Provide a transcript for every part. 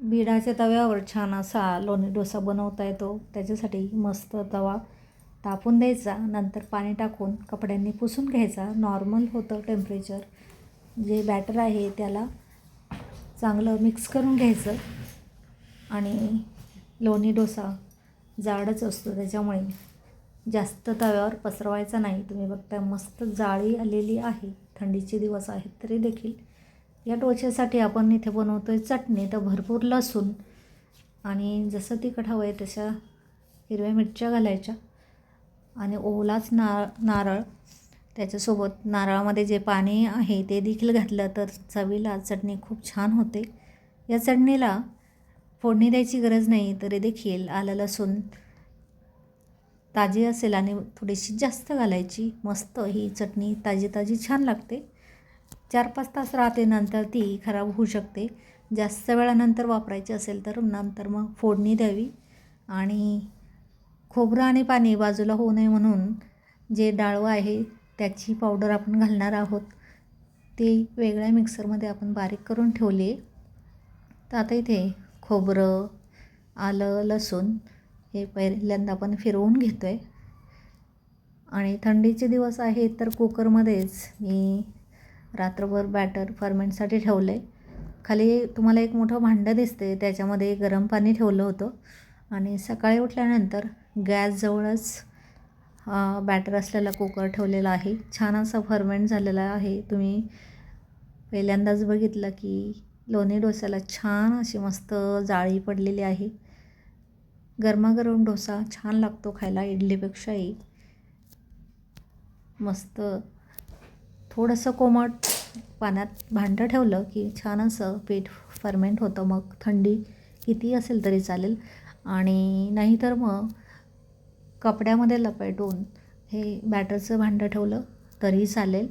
बिडाच्या तव्यावर छान असा लोणी डोसा बनवता येतो. त्याच्यासाठी मस्त तवा तापून द्यायचा. नंतर पाणी टाकून कपड्यांनी पुसून घ्यायचा. नॉर्मल होतं टेम्परेचर. जे बॅटर आहे त्याला चांगलं मिक्स करून घ्यायचं. आणि लोणी डोसा जाडच असतो. त्याच्यामुळे जास्त तव्यावर पसरवायचा नाही. तुम्ही बघता मस्त जाळी आलेली आहे. थंडीचे दिवस आहेत तरी देखील. या डोश्यासाठी आपण इथे बनवतो आहे चटणी तर भरपूर लसूण आणि जसं तिखट हवं आहे तशा हिरव्या मिरच्या घालायच्या आणि ओलाच ना नारळ. त्याच्यासोबत नारळामध्ये जे पाणी आहे ते देखील घातलं तर चवीला चटणी खूप छान होते. या चटणीला फोडणी द्यायची गरज नाही तरी देखील आलं लसूण ताजी असेल आणि थोडीशी जास्त घालायची मस्त ही चटणी ताजी ताजी छान लागते. चार पाच तास राहते नंतर ती खराब होऊ शकते. जास्त वेळानंतर वापरायची असेल तर नंतर मग फोडणी द्यावी. आणि खोबरं आणि पाणी बाजूला होऊ नये म्हणून जे डाळवं आहे त्याची पावडर आपण घालणार आहोत ते वेगळ्या मिक्सरमध्ये आपण बारीक करून ठेवले तर आता इथे खोबरं आलं लसूण हे पहिल्यांदा आपण फिरवून घेतो आहे आणि थंडीचे दिवस आहेत तर कुकरमध्येच मी रात्रभर बॅटर फर्मेंटसाठी ठेवलं आहे खाली तुम्हाला एक मोठं भांडं दिसते त्याच्यामध्ये गरम पाणी ठेवलं होतं. आणि सकाळी उठल्यानंतर गॅसजवळच बॅटर असलेला कुकर ठेवलेला आहे. छान असा फर्मेंट झालेला आहे. तुम्ही पहिल्यांदाच बघितलं की लोणी डोस्याला छान अशी मस्त जाळी पडलेली आहे. गरमागरम डोसा छान लागतो खायला इडलीपेक्षाही. मस्त. थोडंसं कोमट पाण्यात भांडं ठेवलं की छान असं पीठ फर्मेंट होतं. मग थंडी किती असेल तरी चालेल. आणि नाहीतर मग कपड्यामध्ये लपेटून हे बॅटरचं भांडं ठेवलं तरी चालेल.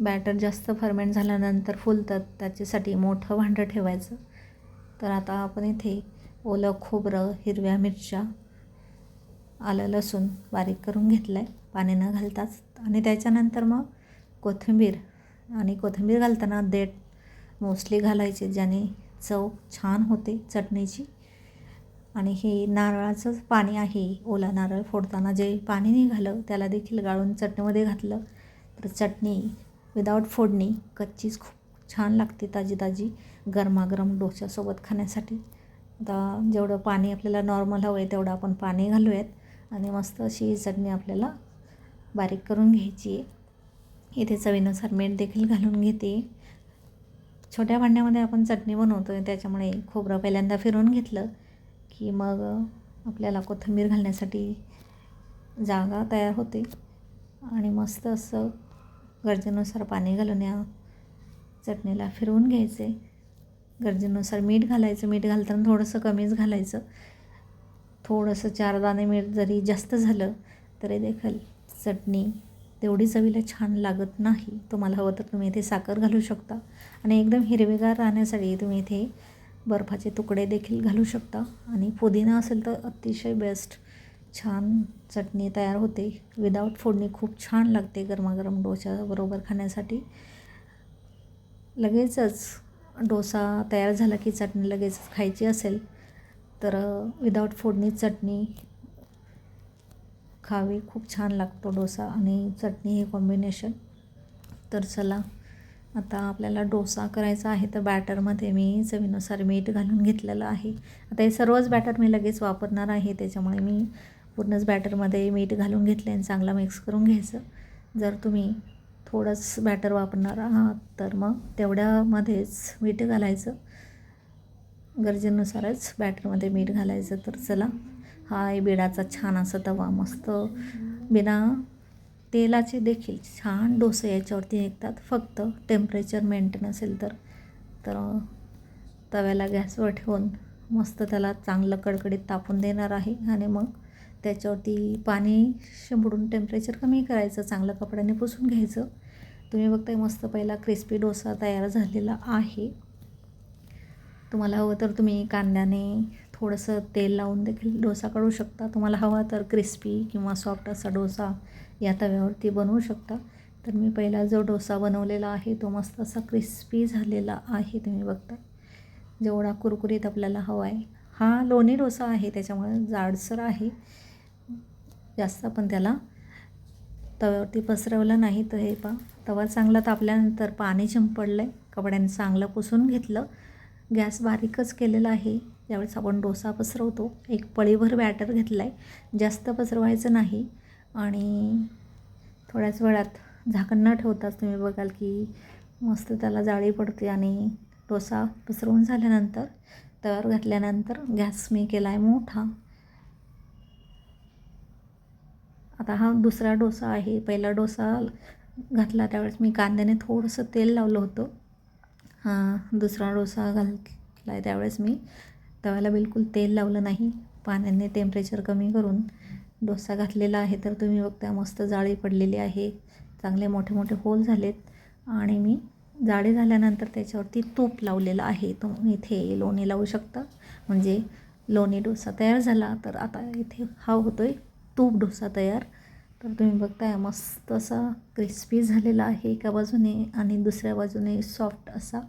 बॅटर जास्त फर्मेंट झाल्यानंतर फुलतात त्याच्यासाठी मोठं भांडं ठेवायचं. तर आता आपण इथे ओलं खोबरं हिरव्या मिरच्या आलं लसूण बारीक करून घेतलं आहे पाणी न घालताच. आणि त्याच्यानंतर मग कोथिंबीर. आणि कोथिंबीर घालताना देठ मोस्टली घालायचे ज्याने चव छान होते चटणीची. आणि हे नारळाचं पाणी आहे. ओला नारळ फोडताना जे पाणी निघालं त्याला देखील गाळून चटणीमध्ये घातलं. तर चटणी विदाऊट फोडणी कच्चीच खूप छान लागते ताजी ताजी गरमागरम डोश्यासोबत खाण्यासाठी. आता जेवढं पाणी आपल्याला नॉर्मल हवं आहे तेवढं आपण पाणी घालूयात. आणि मस्त अशी चटणी आपल्याला बारीक करून घ्यायची आहे. इथे चवीनुसार मीठ देखील घालून घेते. छोट्या भांड्यामध्ये आपण चटणी बनवतो आहे त्याच्यामुळे खोबरं पहिल्यांदा फिरून घेतलं की मग आपल्याला कोथिंबीर घालण्यासाठी जागा तयार होते. आणि मस्त असं गरजेनुसार पाणी घालून या चटणीला फिरवून घ्यायचे. गरजेनुसार मीठ घालायचं मीठ घालताना थोडंसं कमीच घालायचं. थोडंसं चार दाणे मीठ जरी जास्त झालं तरी देखील चटणी तेवढी चवीला छान लागत नाही. तुम्हाला हवं तर तुम्ही इथे साखर घालू शकता. आणि एकदम हिरवेगार राहण्यासाठी तुम्ही इथे बर्फाचे तुकडे देखील घालू शकता. आणि पुदिना असेल तर अतिशय बेस्ट छान चटणी तयार होते. विदाऊट फोडणी खूप छान लागते गरमागरम डोशाबरोबर खाण्यासाठी. लगेचच डोसा तयार झाला की चटणी लगेच खायची असेल तर विदाऊट फोडणी चटणी खावी. खूप छान लागतो डोसा आणि चटणी हे कॉम्बिनेशन तर चला आता आपल्याला डोसा करायचा आहे तर बॅटरमध्ये मी चवीनुसार मीठ घालून घेतलेलं आहे. आता हे सर्वच बॅटर मी लगेच वापरणार आहे त्याच्यामुळे मी पूर्णच बॅटरमध्ये मीठ घालून घेतले आणि चांगला मिक्स करून घ्यायचं. जर तुम्ही थोडंच बॅटर वापरणार आहात तर मग तेवढ्यामध्येच मीठ घालायचं. गरजेनुसारच बॅटरमध्ये मीठ घालायचं तर चला. हा आहे बिडाचा छान असा तवा मस्त. बिना तेलाचे देखील छान डोसे याच्यावरती निघतात. फक्त टेम्परेचर मेंटेन असेल तर. तर तव्याला गॅसवर ठेवून मस्त त्याला चांगलं कडकडीत तापून देणार आहे. आणि मग त्याच्यावरती पाणी शिंपडून टेम्परेचर कमी करायचं चांगलं कपड्याने पुसून घ्यायचं. तुम्ही बघताय मस्त पहिला क्रिस्पी डोसा तयार झालेला आहे. तुम्हाला हवं तर तुम्ही कांद्याने थोडंसं तेल लावून देखील डोसा काढू शकता. तुम्हाला हवा तर क्रिस्पी किंवा सॉफ्ट असा डोसा या तव्यावरती बनवू शकता. तर मी पहिला जो डोसा बनवलेला आहे तो मस्त असा क्रिस्पी झालेला आहे. तुम्ही बघता. जेवढा कुरकुरीत आपल्याला हवा आहे हा लोणी डोसा आहे त्याच्यामुळे जाडसर आहे. जास्त पण त्याला तव्यावरती पसरवलं नाही तर हे पा तवा चांगला तापल्यानंतर पाणी शिंपडलं आहे कपड्याने चांगलं पुसून घेतलं. गॅस बारीकच केलेला आहे. ज्यावेळेस आपण डोसा पसरवतो एक पळीभर बॅटर घेतला आहे जास्त पसरवायचं नाही. आणि थोड्याच वेळात झाकण न ठेवताच तुम्ही बघाल की मस्त त्याला जाळी पडते आणि डोसा पसरवून झाल्यानंतर तव्यावर घातल्यानंतर गॅस मी केला आहे मोठा. आता हा दुसरा डोसा आहे. पहिला डोसा घातला त्यावेळेस मी कांद्याने थोडंसं तेल लावलं होतं. दुसरा डोसा घालला आहे त्यावेळेस मी. तव्याला बिलकुल तेल लावलं नाही. पाण्याने टेम्परेचर कमी करून डोसा घातलेला आहे तर तुम्ही बघता मस्त जाळी पडलेली आहे. चांगले मोठे मोठे होल झालेत. आणि मी जाळी झाल्यानंतर त्याच्यावरती तूप लावलेलं आहे. तुम्ही इथे लोणी लावू शकता. म्हणजे लोणी डोसा तयार झाला तर आता इथे हा होतो आहे तूप डोसा तयार. तर तुम्ही बघताय मस्त असा क्रिस्पी झालेला आहे एका बाजूने आणि दुसऱ्या बाजूने सॉफ्ट असा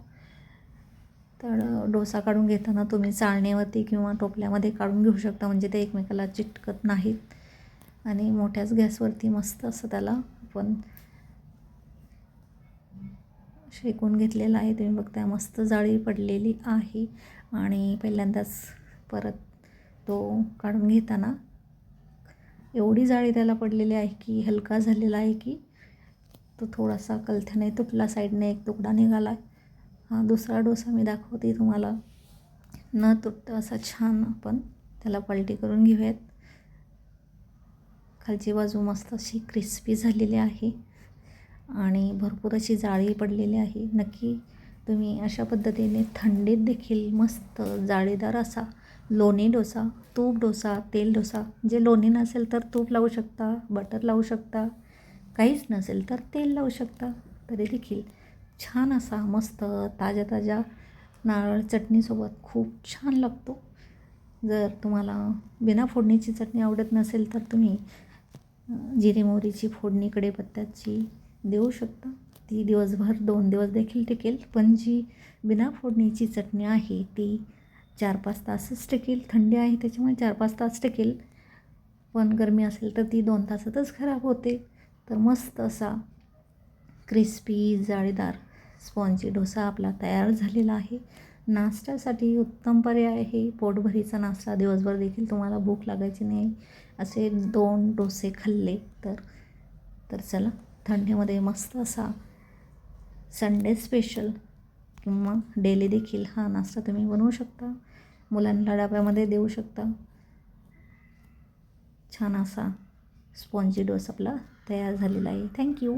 तर डोसा काढून घेताना तुम्ही चाळणीवरती किंवा टोपल्यामध्ये काढून घेऊ शकता म्हणजे ते एकमेकाला चिटकत नाहीत. आणि मोठ्याच गॅसवरती मस्त असं त्याला आपण शेकून घेतलेला आहे. तुम्ही बघताय मस्त जाळी पडलेली आहे. आणि पहिल्यांदाच परत तो काढून घेताना एवढी जाळी त्याला पडलेली आहे की हलका झालेला आहे की तो थोडासा कलथ्याने तुटला साईडने एक तुकडा निघाला हा दुसरा डोसा मी दाखवते तुम्हाला. न तुटतं असा छान आपण त्याला पलटी करून घेऊयात. खालची बाजू मस्त अशी क्रिस्पी झालेली आहे आणि भरपूर अशी जाळी पडलेली आहे. नक्की तुम्ही अशा पद्धतीने थंडीत देखील मस्त जाळीदार असा लोणी डोसा तूप डोसा तेल डोसा जे लोणी नसेल तर तूप लावू शकता बटर लावू शकता काहीच नसेल तर तेल लावू शकता तरी देखील छान असा मस्त ताज्या ताज्या नारळ चटणीसोबत खूप छान लागतो. जर तुम्हाला बिना फोडणीची चटणी आवडत नसेल तर तुम्ही जिरे मोहरीची फोडणी कढीपत्त्याची देऊ शकता. ती दिवसभर दोन दिवस देखील टिकेल पण जी बिना फोडणीची चटणी आहे ती चार पाच तासच टिकेल. थंडी आहे त्याच्यामुळे चार पाच तास टिकेल. पण गरमी असेल तर ती दोन तासातच खराब होते. तर मस्त असा क्रिस्पी जाळीदार स्पॉन्जी डोसा आपला तयार झालेला आहे. नाश्त्यासाठी उत्तम पर्याय आहे. पोटभरीचा नाश्ता दिवसभर देखील तुम्हाला भूक लागायची नाही. असे दोन डोसे खाल्ले तर तर चला थंडीमध्ये मस्त असा संडे स्पेशल किंवा डेली देखील हा नाश्ता तुम्ही बनवू शकता. मुलांना डब्यामध्ये देऊ शकता. छान असा स्पॉन्जी डोस आपला तयार झालेला आहे. थँक्यू